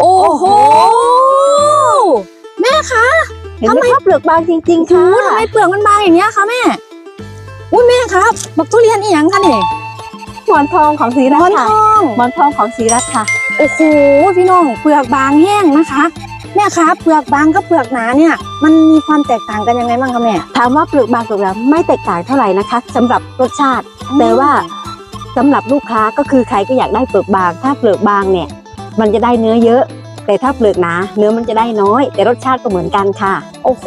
โอ้โห แม่คะเห็นไหมคะเปลือกบางจริงๆโอ้ค่ะทำไมเปลือกมันบางอย่างเงี้ยคะแม่อุ้ยแม่ครับบักทุเรียนอีหยังคะเนี่ยหมอนทองของสีร้รัอตนน์ทค่ะองหมอนทองของสีรัตน์ค่ะ โอ้โหพี่น้องเปลือกบางแห้งนะคะแม่คะเปลือกบางกับเปลือกหนาเนี่ย มันมีความแตกต่างกันยังไงบ้างคะแม่ถามว่าเปลือกบางเปลือกหนาไม่แตกต่างเท่าไหร่นะคะสำหรับรสชาติแต่ว่าสำหรับลูกค้าก็คือใครก็อยากได้เปลือกบาง ถ้าเปลือกบางเนี่ย มันจะได้เนื้อเยอะ แต่ถ้าเปลือกหนาเนื้อมันจะได้น้อย แต่รสชาติก็เหมือนกันค่ะ โอ้โห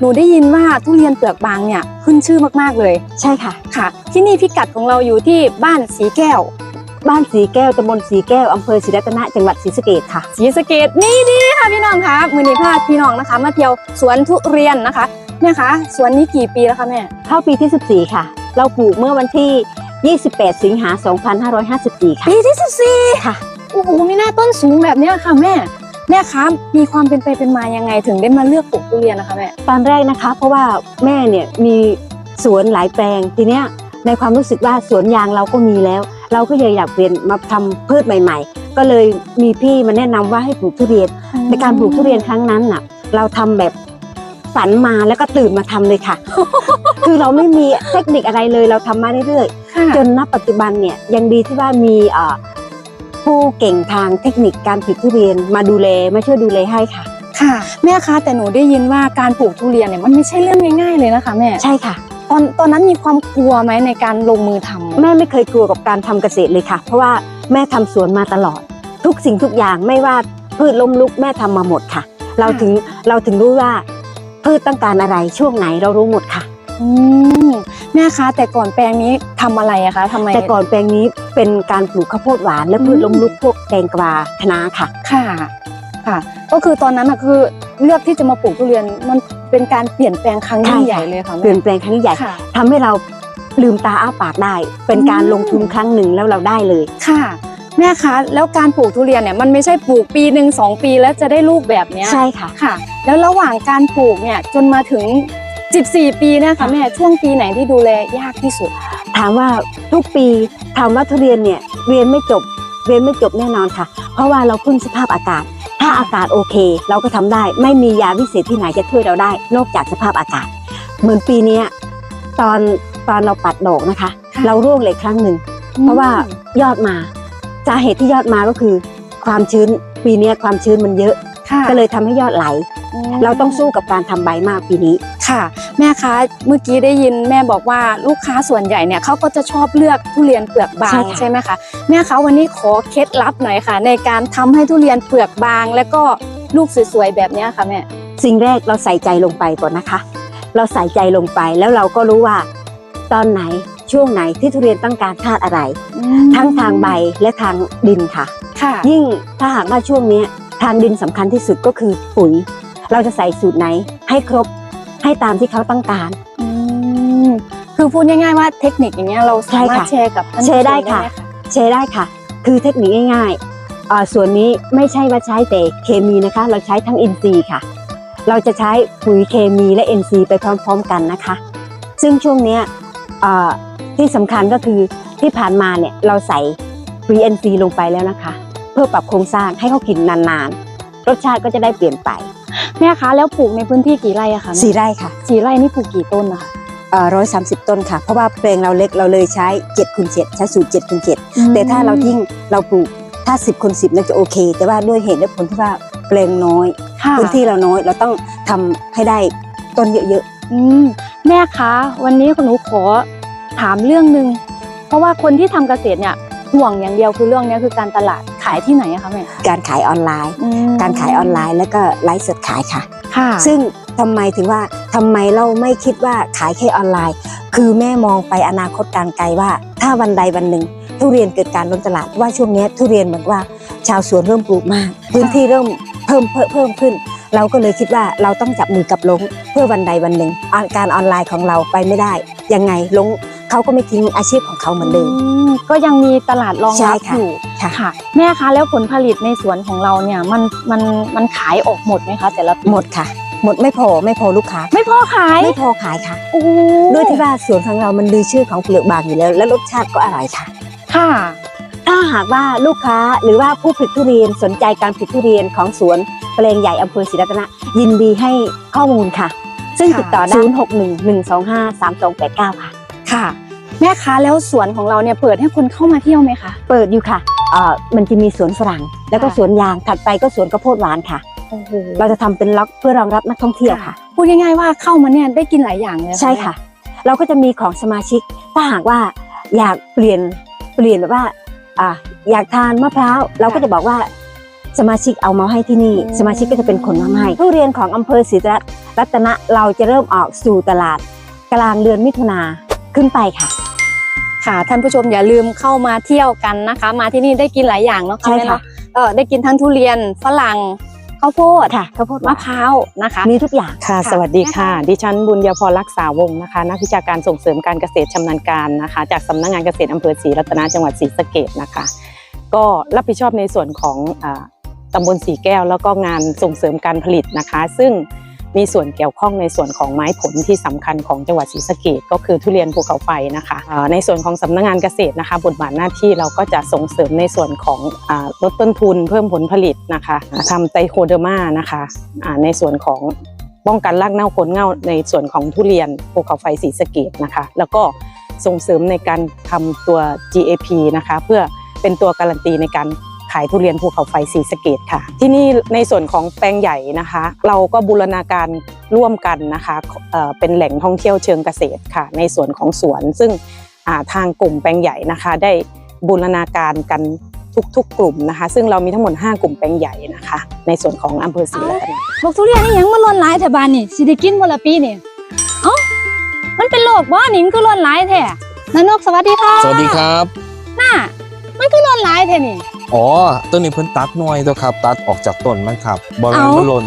หนูได้ยินว่าทุเรียนเปลือกบางเนี่ยขึ้นชื่อมากๆเลย ใช่ค่ะค่ะ ที่นี่พิกัดของเราอยู่ที่บ้านสีแก้ว บ้านสีแก้วตำบลสีแก้วอำเภอศรีรัตนะจังหวัดศรีสะเกษค่ะศรีสะเกดนี่ดีค่ะพี่น้องคะมือนี้พาพี่น้องนะคะ มาเที่ยวสวนทุเรียนนะคะแม่คะสวนนี้กี่ปีแล้วคะแม่เข้าปีที่ 14 ค่ะ เราปลูกเมื่อวันที่ 28 สิงหา 2554 ค่ะ ปีที่สิบสี่ค่ะ โอ้โหมีหน้าต้นสูงแบบเนี้ยค่ะแม่แม่คะมีความเป็นไปเป็นมายังไงถึงได้มาเลือกปลูกทุเรียนนะคะแม่ตอนแรกนะคะ เพราะว่าแม่เนี่ยมีสวนหลายแปลงทีเนี้ยในความรู้สึกว่าสวนยางเราก็มีแล้ว เราก็เลยอยากเปลี่ยนมาทำพืชใหม่ ๆ ก็เลยมีพี่มาแนะนำว่าให้ปลูกทุเรียน ในการปลูกทุเรียนครั้งนั้นน่ะ เราทำแบบฝันมาแล้วก็ตื่นมาทำเลยค่ะ คือเราไม่มีเทคนิคอะไรเลยเราทำมาเรื่อยค่ะๆจนณปัจจุบันเนี่ยยังดีที่ว่ามีเอ่อ ผู้เก่งทางเทคนิคการปลูกทุเรียนมาดูแลมาช่วยดูแลให้ค่ะ ค่ะ แม่คะแต่หนูได้ยินว่าการปลูกทุเรียนเนี่ยมันไม่ใช่เรื่องง่ายๆเลยนะคะแม่ ใช่ค่ะ ตอนตอนนั้นมีความกลัวไหมในการลงมือทำแม่ไม่เคยกลัวกับการทำเกษตรเลยค่ะ เพราะว่าแม่ทำสวนมาตลอด ทุกสิ่งทุกอย่างไม่ว่าพืชล้มลุกแม่ทำมาหมดค่ะ เราถึงเราถึงรู้ว่าพืชต้องการอะไรช่วงไหนเรารู้หมดค่ะ อืม แม่คะแต่ก่อนแปลงนี้ทำอะไรอะคะทำไมแต่ก่อนแปลงนี้เป็นการปลูกข้าวโพดหวานและพืชล้มลุกพวกแตงกวาคะน้าค่ะ ค่ะค่ะ ก็คือตอนนั้นอะคือเลือกที่จะมาปลูกทุเรียนมันเป็นการเปลี่ยนแปลงครั้งยิ่งใหญ่เลยค่ะเปลี่ยนแปลงครั้งใหญ่ค่ะ ทำให้เราลืมตาอ้าปากได้ เป็นการอืม ลงทุนครั้งหนึ่งแล้วเราได้เลย ค่ะ แม่คะแล้วการปลูกทุเรียนเนี่ยมันไม่ใช่ปลูกปีหนึ่งสองปีแล้วจะได้ลูกแบบเนี้ยใช่ค่ะ ค่ะ แล้วระหว่างการปลูกเนี่ยจนมาถึง 14 ปีเนะคะค่ะแม่ช่วงปีไหนที่ดูแลยากที่สุด ถามว่าทุกปีถามว่าทุเรียนเนี่ยเรียนไม่จบเรียนไม่จบแน่นอนค่ะ เพราะว่าเราพึ่งสภาพอากาศ ถ้าอากาศโอเค เราก็ทำได้ไม่มียาวิเศษที่ไหนจะช่วยเราได้ นอกจากสภาพอากาศ เหมือนปีเนี้ยตอนตอนเราปัดดอกนะคะค่ะเราร่วงเลยครั้งหนึ่งเพราะว่ายอดมาสาเหตุที่ยอดมาก็คือ ความชื้นปีเนี้ยความชื้นมันเยอะค่ะก็เลยทำให้ยอดไหลม เราต้องสู้กับการทำใบมากปีนี้ค่ะ แม่คะเมื่อกี้ได้ยินแม่บอกว่าลูกค้าส่วนใหญ่เนี่ยเขาก็จะชอบเลือกทุเรียนเปลือกบาใช่งค่ะใช่ไหมคะแม่คะวันนี้ขอเคล็ดลับหน่อยค่ะ ในการทำให้ทุเรียนเปลือกบาง แล้วก็ลูกสวยๆแบบเนี้ยค่ะแม่สิ่งแรกเราใส่ใจลงไปก่อนนะคะ เราใส่ใจลงไปแล้วเราก็รู้ว่า ตอนไหนช่วงไหนที่ทุเรียนต้องการธาตุอะไร ทั้งทางใบและทางดินค่ะค่ะยิ่งถ้าหากว่าช่วงเนี้ยทางดินสำคัญที่สุดก็คือปุ๋ย เราจะใส่สูตรไหนให้ครบให้ตามที่เขาต้องการ อืมคือพูดง่ายๆว่าเทคนิคอย่างเงี้ยเราสามารถใช่ค่ะแชร์กับท่านผู้แชร์ได้มค่ะ หมใช้ได้ค่ะ คือเทคนิคง่ายๆเอ่อส่วนนี้ไม่ใช่ว่าใช้แต่เคมีนะคะ เราใช้ทั้งอินทรีย์ค่ะ เราจะใช้ปุ๋ยเคมีและอินทรีย์ไปพร้อม ๆกันนะคะ ซึ่งช่วงเนี้ยเอ่อที่สำคัญก็คือที่ผ่านมาเนี่ยเราใส่ปุ๋ยอินทรีย์ลงไปแล้วนะคะ เพื่อปรับโครงสร้างให้เขากินนานๆ รสชาติก็จะได้เปลี่ยนไป แม่คะแล้วปลูกในพื้นที่กี่ไร่อะคะแม่สี่ไร่ค่ะสี่ไร่นี่ปลูกกี่ต้นนะคะ ร้อยสามสิบต้นค่ะ เพราะว่าแปลงเราเล็กเราเลยใช้7คูณ7ใช้สูตร7คูณ7แต่ถ้าเรายิ่งเราปลูกถ้า10คน10น่าจะโอเค แต่ว่าด้วยเหตุและผลที่ว่าแปลงน้อย ค่ะพื้นที่เราน้อยเราต้องทำให้ได้ต้นเยอะอืมแม่คะวันนี้หนูขอถามเรื่องหนึ่งเพราะว่าคนที่ทำเกษตรเนี่ยห่วงอย่างเดียวคือเรื่องเนี้ยคือการตลาดขายที่ไหนอะคะแม่ๆการขายออนไลน์ การขายออนไลน์แล้วก็ไลฟ์สดขายค่ะ ค่ะซึ่งทำไมถึงว่าทำไมเราไม่คิดว่าขายแค่ออนไลน์ คือแม่มองไปอนาคตการไกลว่า ถ้าวันใดวันหนึ่ง ทุเรียนเกิดการล้นตลาดว่าช่วงเนี้ยทุเรียนเหมือนว่าชาวสวนเริ่มปลูกมาก พื้นที่เริ่มเพิ่มเพิ่มเพิ่มขึ้น เราก็เลยคิดว่าเราต้องจับมือกับลงเพื่อวันใดวันหนึ่งอะการออนไลน์ของเราไปไม่ได้ ยังไงลง เขาก็ไม่ทิ้งอาชีพของเขาเหมือนเดิมมก็ยังมีตลาดรองใช่รับค่ะอยู่ค่ะค่ะ แม่คะแล้วผลผลิตในสวนของเราเนี่ยมันมันมันขายออกหมดไหมคะ แต่ละปีหมดค่ะ หมดไม่พอไม่พอลูกค้า ไม่พอขายไม่พอขายค่ะโอ้ด้วยที่ว่าสวนของเรามันลือชื่อของเปลือกบางอยู่แล้ว และรสชาติก็อร่อยค่ะ ค่ะ ถ้าหากว่าลูกค้าหรือว่าผู้ผลิตทุเรียนสนใจการผลิตทุเรียนของสวนแปลงใหญ่อำเภอศรีรัตนะยินดีให้ข้อมูลค่ะ ซึ่งค่ะติดต่อได้0 6 1 1 2 5 3 2 8 9 ค่ะ ค่ะ แม่ค้าแล้วสวนของเราเนี่ยเปิดให้คนเข้ามาเที่ยวไหมคะ เปิดอยู่ค่ะเอ่อมันจะมีสวนฝรั่ง แล้วก็ค่ะ สวนยางถัดไปก็สวนข้าวโพดหวานค่ะ โอ้โหเราจะทำเป็นล็อกเพื่อรองรับนักท่องเที่ยวค่ะ พูดง่ายๆว่าเข้ามาเนี่ยได้กินหลายอย่างเลยใช่ค่ะ เราก็จะมีของสมาชิก ถ้าหากว่าอยากเปลี่ยนเปลี่ยนแบบว่าอ่าอยากทานมะพร้าวเราก็จะบอกว่าสมาชิกเอามาให้ที่นี่ สมาชิกก็จะเป็นคนมาให้ทุเรียนของอำเภอศรีรัตนะเราจะเริ่มออกสู่ตลาด กลางเดือนมิถุนา ขึ้นไปค่ะ ค่ะ ท่านผู้ชมอย่าลืมเข้ามาเที่ยวกันนะคะ มาที่นี่ได้กินหลายอย่างเนาะใช่แม่ค่ะเนาะเออได้กินทั้งทุเรียนฝรั่งข้าวโพดค่ะข้าวโพดหมะวานพร้าวนะคะ มีทุกอย่างค่ะค่ะ สวัสดีค่ะ ดิฉันบุญยพรรักษาวงศ์นะคะ นักวิชาการส่งเสริมการเกษตรชำนาญการนะคะ จากสำนักงานเกษตรอำเภอศรีรัตนจังหวัดศรีสะเกษนะคะ ก็รับผิดชอบในส่วนของอาตำบลสีแก้ว แล้วก็งานส่งเสริมการผลิตนะคะ ซึ่ง มีส่วนเกี่ยวข้องในส่วนของไม้ผลที่สำคัญของจังหวัดศรีสะเกษก็คือทุเรียนภูเขาไฟนะคะในส่วนของสำนักงานเกษตรนะคะ บทบาทหน้าที่เราก็จะส่งเสริมในส่วนของอลดต้นทุนเพิ่มผลผลิตนะคะอ่าทำไตโคเดอร์มานะคะในส่วนของป้องกันรากเน่าโคนเง่าในส่วนของทุเรียนภูเขาไฟสีสะเกดนะคะ แล้วก็ส่งเสริมในการทำตัว GAP นะคะ เพื่อเป็นตัวการันตีในการ ขายทุเรียนภูเขาไฟสีสะเกดค่ะ ที่นี่ในส่วนของแปลงใหญ่นะคะ เราก็บูรณาการร่วมกันนะคะเอ่อเป็นแหล่งท่องเที่ยวเชิงเกษตรค่ะ ในส่วนของสวน ซึ่งอ่าทางกลุ่มแปลงใหญ่นะคะ ได้บูรณาการกันทุกๆ กลุ่มนะคะ ซึ่งเรามีทั้งหมด 5 กลุ่มแปลงใหญ่นะคะ ในส่วนของอำเภอศรีรัตนะบอกทุเรียนนี่ยังมันล้นหลายแถวบ้านนี่สิได้กินบ่ละปีนี่เอ้ามันเป็นโรคบ่นี่มันคือล้นหลายแท้นานกสวัสดีค่ะสวัสดีครับ น่ามันคือล้นหลายแท้นี่ อ๋อต้นนี้เพิ่นตัดหน่วยตัวครับ ตัดออกจากต้นมันครับบริเวณเอ้ามันหล่น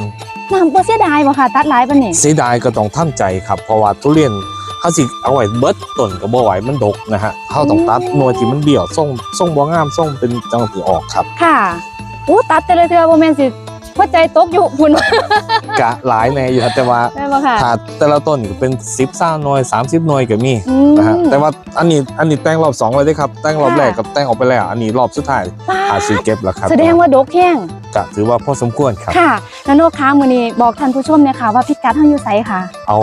น้ำบ่เสียดายบ่ค่ะ ตัดหลายปานนี่เสียดายก็ต้องทำใจครับเพราะว่าทุเรียนเขาสิเอาไว้เบิดต้นก็บ่ไหวมันดกนะฮะเขาต้องตัดหน่วยที่มันเบี้ยวส่งส่งบ่งามส่งเป็นจังสีออกครับ ค่ะอู้ตัดแต่ละเทื่อบ่แม่นสิ หัวใจตกอยู่พุ่นกะหลายแน่อยู่ครับแต่ว่าแม่นบ่ค่ะ ถ้าแต่ละต้นก็เป็น10 20หน่วย30หน่วยก็มีอืมนะฮะแต่ว่าอันนี้อันนี้แต่งรอบสองเลยเด้อครับแต่งรอบค่ะ แรกกับแต่งออกไปแล้ว อันนี้รอบสุดท้ายว้าอาจสิเก็บแล้วครับแสดงว่าดกแห้งก็ถือว่าพอสมควรครับ ค่ะนานกคะมื้อนี้บอกท่านผู้ชมเนี่ยค่ะว่าพิกัดเฮาอยู่ไสค่ะ เอา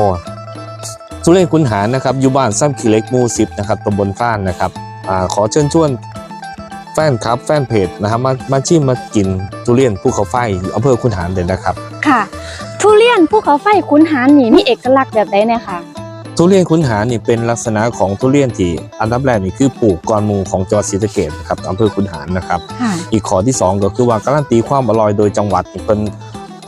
ทุเรียนคุณหารนะครับอยู่บ้านซ้ำขีเหล็กหมูสิบนะครับตำบลฟ้านนะครับอ่าขอเชิญชวน แฟนครับแฟนเพจนะครับมามาชิมมากินทุเรียนภูเขาไฟอยู่อำเภอคุณหารเลยนะครับ ค่ะ ทุเรียนภูเขาไฟขุนหารนี่มีเอกลักษณ์แบบใดเนี่ยค่ะ ทุเรียนคุณหารนี่เป็นลักษณะของทุเรียนที่อันดับแรกนี่คือปลูกกรหมูของจังหวัดศรีสะเกษนะครับอำเภอคุณหารนะครับค่ะอีกข้อที่สองก็คือว่าการันตีความอร่อยโดยจังหวัดนี่เป็น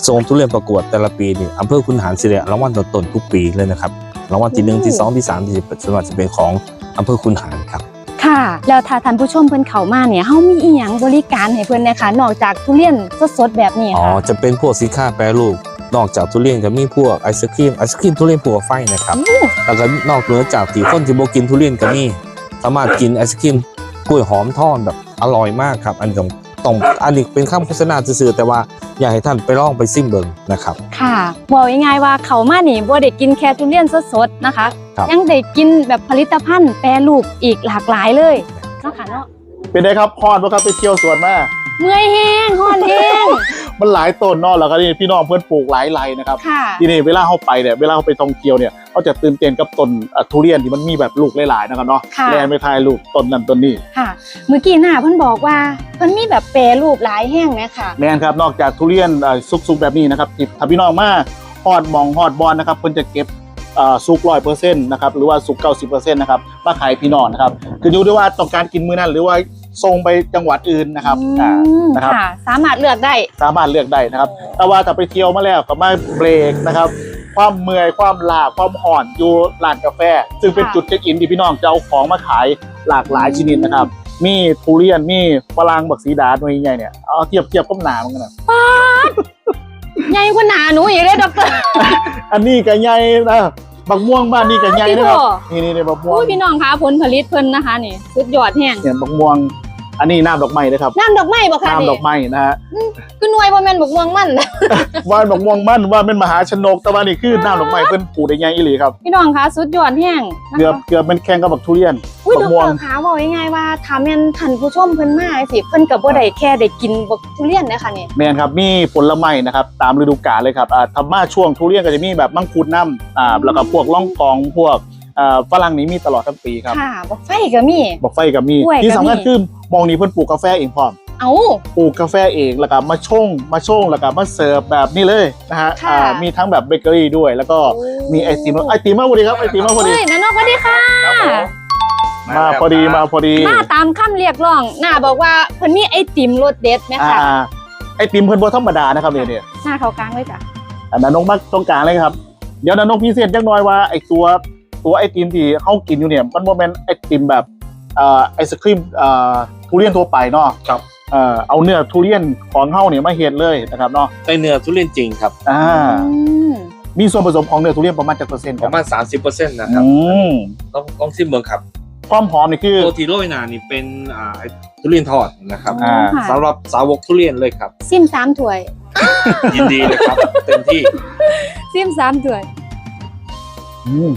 ส่งทุเรียนประกวดแต่ละปีนี่อำเภอคุณหารสิได้รางวัลต้นๆทุกปีเลยนะครับรางวัลที่หนึ่งที่สองที่สามที่สี่ส่วนมากจะเป็นของอำเภอคุณหารครับ ค่ะ แล้วถ้าท่านผู้ชมเพิ่นเข้ามาเนี่ยเฮามีอีหยังบริการให้เพิ่นเนี่ยค่ะนอกจากทุเรียนสดๆแบบนี้อ๋อค่ะจะเป็นพวกสินค้าแปรรูปนอกจากทุเรียนก็มีพวกไอศครีมไอศครีมทุเรียนภูเขาไฟนะครับแล้วก็นอกเหนือจากที่คนที่บ่กินทุเรียนก็มีสามารถกินไอศครีมกล้วยหอมทอดแบบอร่อยมากครับ อันนี้ต้อง ต้องอันนี้เป็นคำโฆษณาซื่อๆแต่ว่าอยากให้ท่านไปลองไปซิมเบิงนะครับ ค่ะบอกง่ายๆว่าเข้ามานี่บ่ได้กินแค่ทุเรียนสดๆนะคะ ครับ ยังได้กินแบบผลิตภัณฑ์แปรรูปอีกหลากหลายเลยเนาะค่ะเนาะเป็นไงครับฮอดบ่ครับไปเที่ยวสวนมา เมื่อยแห้งฮ้อนแห้ง มันหลายต้นเนอกแล้วก็นี่พี่น้องเพื่อนปลูกหลายไรนะครับ ค่ะทีนี้เวลาเขาไปเนี่ยเวลาเขาไปท่องเที่ยวเนี่ยเขาจะตื่นเต้นกับต้นอะทุเรียนที่มันมีแบบลูกหลายๆนะครับเนาะค่ะ แลนไปทายลูกต้นนั้นต้นนี้ ค่ะ เมื่อกี้หน้าเพิ่นบอกว่าเพิ่นมีแบบแปรรูปหลายแห้งไหมค่ะ แม่นครับนอกจากทุเรียนเอ่อสุกๆแบบนี้นะครับที่ถ้าพี่น้องมาฮอดหมองฮอดบอลนะครับเพิ่นจะเก็บเอ่อสุกร้อยเปอร์เซ็นต์นะครับหรือว่าสุกเก้าสิบเปอร์เซ็นต์นะครับมาขายพี่น้องนะครับคืออยู่ด้วยว่าต้องการกินมื้อนั้นหรือว่า ส่งไปจังหวัดอื่นนะครับอ่าอืมนะครับ ค่ะสามารถเลือกได้ สามารถเลือกได้นะครับ แต่ว่าถ้าไปเที่ยวมาแล้วก็มาเบรกนะครับ ความเมื่อยความลาความห่อนอยู่ร้านกาแฟ ซึ่งเป็นค่ะจุดเช็คอินที่พี่น้องจะเอาของมาขายหลากหลายชนิดนะครับ มีทุเรียนมีฝรั่งบักสีดาหน่วยใหญ่เนี่ยเอาเทียบเทียบกับหนามันกันนะใหญ่กว่าหนาหนูอีกเลยดอกเตอร์อันนี้ก็ใหญ่นะบักม่วงบ้านนี่ก็ใหญ่นะครับพี่นี่นี่นี่บักม่วงอุ้ยพี่น้องคะผลผลิตเพิ่นนะคะนี่สุดยอดแห้งเนี่ยบักม่วง อันนี้น้ำดอกไม้นะครับน้ำดอกไม้บ่ค่ะน้ำดอกไม้นะฮะคือหน่วยบ่แม่นบกม่วงมันนะ ว่านดอกม่วงมั่นว่าเป็นมหาชนกแต่ว่านี่คือน้ำดอกไม้เพิ่นปลูกได้ไงอีหลีครับพี่น้องคะสุดยอดแห้งนะเกือบคะเกือบเป็นแข่งกับบักทุเรียนอุ้ยบัดกม่วรงคะบอกง่ายๆว่าถ้าแม่นท่านผู้ชมเพิ่นมาสิเพิ่นก็บ่ได้แค่ได้กินบักทุเรียนเด้อค่ะนี่ แมนครับมีผลไม้นะครับตามฤดูกาลเลยครับอ่าธรรมาช่วงทุเรียนก็จะมีแบบมังคุดน้ำอ่าแล้วก็พวกล่องกองพวกอ่าฝรั่งนี้มีตลอดทั้งปีครับค่ะบักไฟก็มี บอกไฟกับมีกล้วยก็มี ที่สำคัญคือ มองนี้เพิ่นปลูกกาแฟเองพร้อมเอ้าปลูกกาแฟเองแล้วก็มาชงมาชงแล้วก็มาเสิร์ฟแบบนี้เลยนะฮะค่ะ อ่ามีทั้งแบบเบเกอรี่ด้วย แล้วก็มีไอติมไอติมมาพอดีครับไอติมมาพอดี เฮ้ยนันนกสวัสดีค่ะมาพอดีมาพอดีมาตามคำเรียกร้องหน้าบอกว่าเพิ่นมีไอติมรสเด็ดไหมอ่าคะไอติมเพิ่นบ่ธรรมดานะครับเนี่ยเนี่ย หน้าเขากลางเลยจ้ะ อันนั้นนกมักตรงกลางเลยครับ เดี๋ยวนันนกพิเศษจักหน่อยว่าไอตัวตัวไอติมที่เขากินอยู่เนี่ย มันบ่แม่นไอติมแบบเอ่อไอศครีมเอ่อ ทุเรียนทั่วไปเนาะครับ เอ่อเอาเนื้อทุเรียนของเฮาเนี่ยมาเฮ็ดเลยนะครับเนาะได้เนื้อทุเรียนจริงครับ อ่าอืมมีส่วนผสมของเนื้อทุเรียนประมาณจักเปอร์เซ็นต์ปครับระมาณ 30%นะครับอืมต้องต้องซิมเมืองครับความหอมนี่คือตัวทีโรยนานี่เป็นอ่าทุเรียนทอดนะครับอ่า ค่ะสำหรับสาวกทุเรียนเลยครับ ซิมสามถ้วย ยินดีเลยครับ เต็มที่ซิมสามถ้วย อืม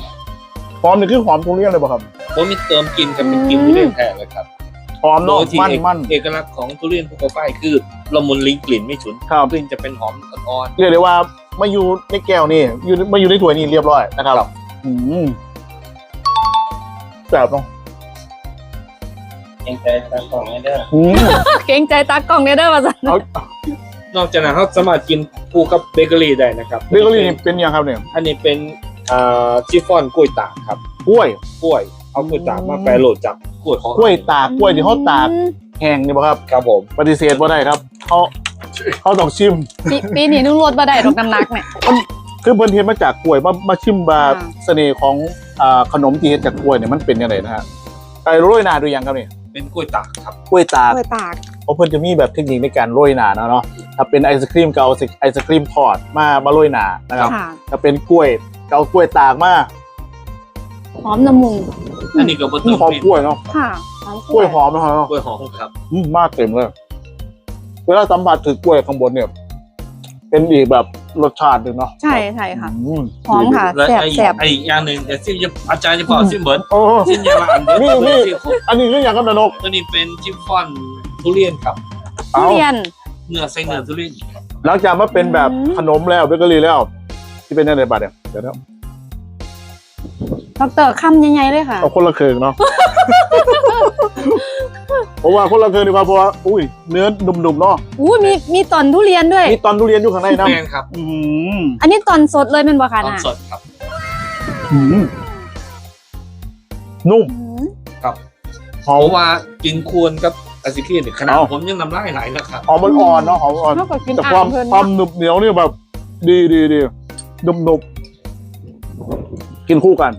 หอมนี่คือหอมทุเรียนเลยป่ะครับ ผมมีเติมกลินกับเป็นกลินทุเรียนแท้เลยครับ หอมโดเนาะยที่มันเอกมันเอกลักษณ์ของทุเรียนภูเขาไฟคือละมุนลิ้นกลิ่นไม่ฉุนครับกลิ่นจะเป็นหอมอ่อนเรียกได้ว่ามาอยู่ในแก้วนี่อยู่มาอยู่ในถ้วยนี่เรียบร้อยนะครับครับอืมแซ่บเนาะยังใจตามกล่องไม่ได้อืมเกรงใจตากล้องเนี่ยเด้อว่าซั่นเอานอกจากนั้นเขาสามารถกินคู่กับเบเกอรี่ได้นะครับเบเกอรี่นี่เป็นยังครับเนี่ยอันนี้เป็นอ่าชิฟฟ่อนกล้วยตากครับกล้วยกล้วย เอากล้วยตากมาแปรรูปจากกล้วยของกล้วยตากกล้วยที่เขาตากอืมแห้งนี่ป่ะครับ ครับผม ปฏิเสธบ่ได้ครับเขาเขาต้องชิม ปีปีนี้นุ่งรถบ่ได้ดอกน้ำหนักเนี่ยคือเพิ่นเฮ็ดมาจากกล้วยมามาชิมบาอ่าเสน่ห์ของอ่าขนมที่เฮ็ดจากกล้วยเนี่ยมันเป็นยังไงนะฮะไอ้โรยหน้าดูยังครับเนี่ยเป็นกล้วยตากครับกล้วยตากกล้วยตากเพราะเพิ่นจะมีแบบเทคนิคในการโรยหนาเนาะเนาะถ้าเป็นไอศครีมก็เอาไอศครีมทอดมามาโรยหนานะครับค่ะถ้าเป็นกล้วยก็เอากล้วยตากมา หอมละมุนอันนี้ก็บ่อืเติมมหอมกลิ่นกล้วยเนาะค่ะหอมกล้วยหอมนะครับเนาะกล้วยหอมครับ อืมมากเต็มเลยเวลาสัมผัสถึงกล้วยข้างบนเนี่ย เป็นอีกแบบรสชาติหนึ่งเนาะใช่ใช่ค่ะอืมหอมค่ะและแซ่บไอ้แซ่บไอ้อีกอย่างหนึ่งเดี๋ยวซิมจะอาจารย์จะบอกซิมเบิร์ดโอ้ซิมยาละอันเดียวนี่นี่ ซิมครบอันนี้คืออย่างกับนกตัวนี้เป็นชิฟฟ่อนทุเรียนครับ ทุเรียน เนื้อไส้เนื้อทุเรียนหลังจากมาเป็นแบบอืม ขนมแล้วเบเกอรี่แล้ว ที่เป็นอะไรบัดเนี่ยเดี๋ยวนะ ดอกเตอร์คำใหญ่ๆเลยค่ะ เอาคนละเครื่องเนาะ เพราะว่าคนละเครื่องดีกว่าเพราะว่าอุ้ยเนื้อนุ่มๆเนาะอู้มีมีตอนทุเรียนด้วย มีตอนทุเรียนอยู่ข้างในนะแมนครับอืมอันนี้ตอนสดเลยแมันบ่คะตอนน่ะสดครับ อืมนุ่มอืมครับหอเพม ราะว่ากินควรกับไอศครีมเนี่ยขนาดเอ้าผมยังน้ำลายไหลนะครับ หอมมันอ่อนเนาะหอมอ่อนเท่ากับกินแต่อ่าความงเพิ่นความหนึบเหนียวเนี่ยแบบ ดีดีดีนุ่มนุ่ม กินคู่กัน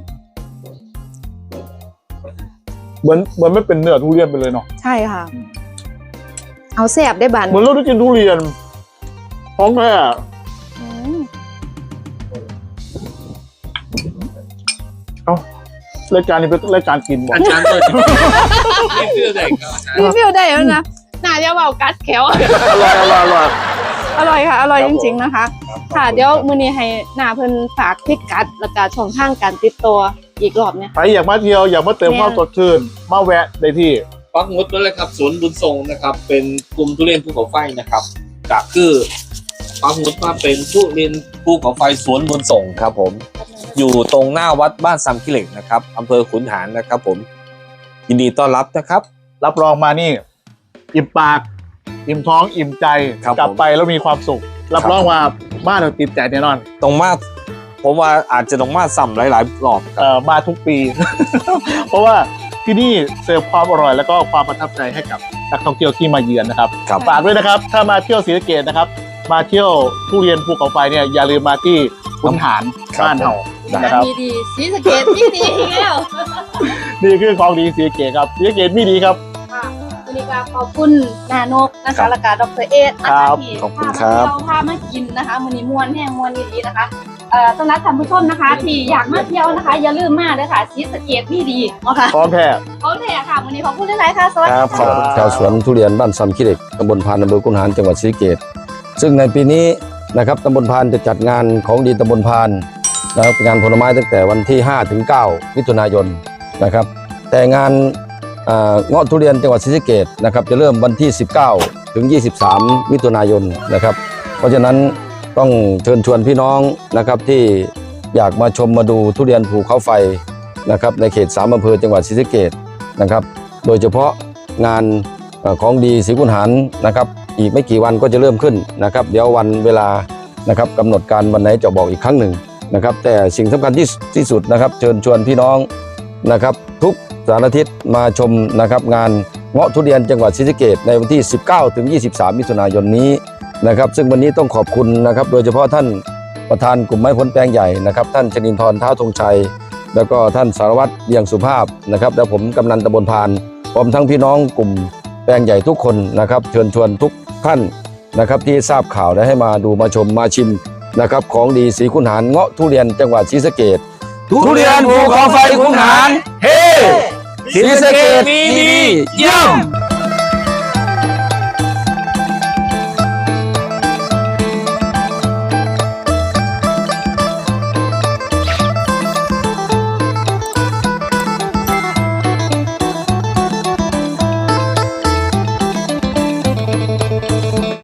เหมือนเหมือนไม่เป็นเนื้อทุเรียนไปเลยเนาะใช่ค่ะ เอาแสบได้บานเหมือนเราได้กินทุเรียนของแท้อืมรายการนี้เป็นรายการกินบ่อาจารย์เปิดนี่คืออะไรครับอาจารย์รีวิวได้แล้วนะน่าจะเบากัดแขวอร่อยอร่อยอร่อยอร่อยค่ะ อร่อยครับจผมริง ๆ นะคะ ค่ะเดี๋ยวมื้อนี้ให้หน้าเพิ่นฝากพิกัดแล้วก็ช่องทางการติดตัวอีกรอบเนี่ย ใครอยากมาเที่ยวอยากมาเติมแม่ความสดชื่นมาแวะได้ที่ ปักหมุดไว้เลยครับสวนบุญทรงนะครับ เป็นกลุ่มทุเรียนภูเขาไฟนะครับก็คือปักหมุดมาเป็นทุเรียนภูเขาไฟสวนบุญทรงครับผม อยู่ตรงหน้าวัดบ้านซัมกิเหล็กนะครับอำเภอขุนหารนะครับ ผม ยินดีต้อนรับนะครับ รับรองมานี่ อิ่มปาก อิ่มท้องอิ่มใจ ครับกลับผม ไปแล้วมีความสุข รับครับรองว่าบ้านเราติดใจแน่นอน ตรงมาผมว่าอาจจะต้องมาซ้ำหลายๆรอบครับ เอ่อมาทุกปี เพราะว่าที่นี่เสิร์ฟความอร่อยแล้วก็ความประทับใจให้กับนักท่องเที่ยวที่มาเยือนนะครับครับ ฝากด้วยนะครับ ถ้ามาเที่ยวศรีสะเกดนะครับ มาเที่ยวทุเรียนภูเขาไฟเนี่ยอย่าลืมมาที่ขุนหารครับบ้านเฮาได้นะครับดีดีสีสะเกตที่ดีอีกแล้ว นี่คือของดีศรีสะเกดครับศรีสะเกดมีดีครับค่ะ วันนี้ก็ขอบคุณนานกนะครัคะบแล้วก็ดรเอสนะครัคะบที่ขอบคุณครับพามาเที่ยวพามากินนะคะมื้อนี้ม่วนแห้งม่วนดีๆนะคะเอ่อสำหรับท่านผู้ชมนะคะ ที่อยากมาเที่ยวนะคะ อย่าลืมมาเลยค่ะชีสะเกตมีดีเนาะค่ะพร้อมแท้พร้อมเลยค่ะวันนี้ขอบคุณหลายๆค่ะสวัสดีครับขอบค่ะ คุณชาวสวนทุเรียนบ้านซำขี้เหล็กตำบลพานอำเภอกุนหารจังหวัดศรีสะเกษซึ่งในปีนี้นะครับตำบลพานจะจัดงานของดีตำบลพานนะครับเป็นงานผลไม้ตั้งแต่วันที่ 5 ถึง 9 มิถุนายนนะครับ แต่งาน เงาะทุเรียนจังหวัดศรีสะเกษนะครับจะเริ่มวันที่ 19 ถึง 23 มิถุนายนนะครับ เพราะฉะนั้นต้องเชิญชวนพี่น้องนะครับที่อยากมาชมมาดูทุเรียนภูเขาไฟนะครับในเขตสามอำเภอจังหวัดศรีสะเกษนะครับ โดยเฉพาะงานของดีศรีกุนหารนะครับอีกไม่กี่วันก็จะเริ่มขึ้นนะครับ เดี๋ยววันเวลานะครับกำหนดการวันไหนจะบอกอีกครั้งหนึ่งนะครับ แต่สิ่งสำคัญที่ที่สุดนะครับ เชิญชวนพี่น้องนะครับ ทุก สารทิศมาชมนะครับงานเงาะทุเรียนจังหวัดศรีสะเกษในวันที่ 19 ถึง 23 มิถุนายนนี้นะครับ ซึ่งวันนี้ต้องขอบคุณนะครับ โดยเฉพาะท่านประธานกลุ่มไม้ผลแปลงใหญ่นะครับ ท่านชนินทร์ท้าธงชัย แล้วก็ท่านสารวัตรเบียงสุภาพนะครับ และผมกำนันตำบลพานพร้อมทั้งพี่น้องกลุ่มแปลงใหญ่ทุกคนนะครับ เชิญชวนทุกท่านนะครับที่ทราบข่าวและให้มาดูมาชมมาชิมนะครับของดีสีคุณหารเงาะทุเรียนจังหวัดศรีสะเกดทุเรียนภูเขาไฟขุนหารเฮ้ ศรีส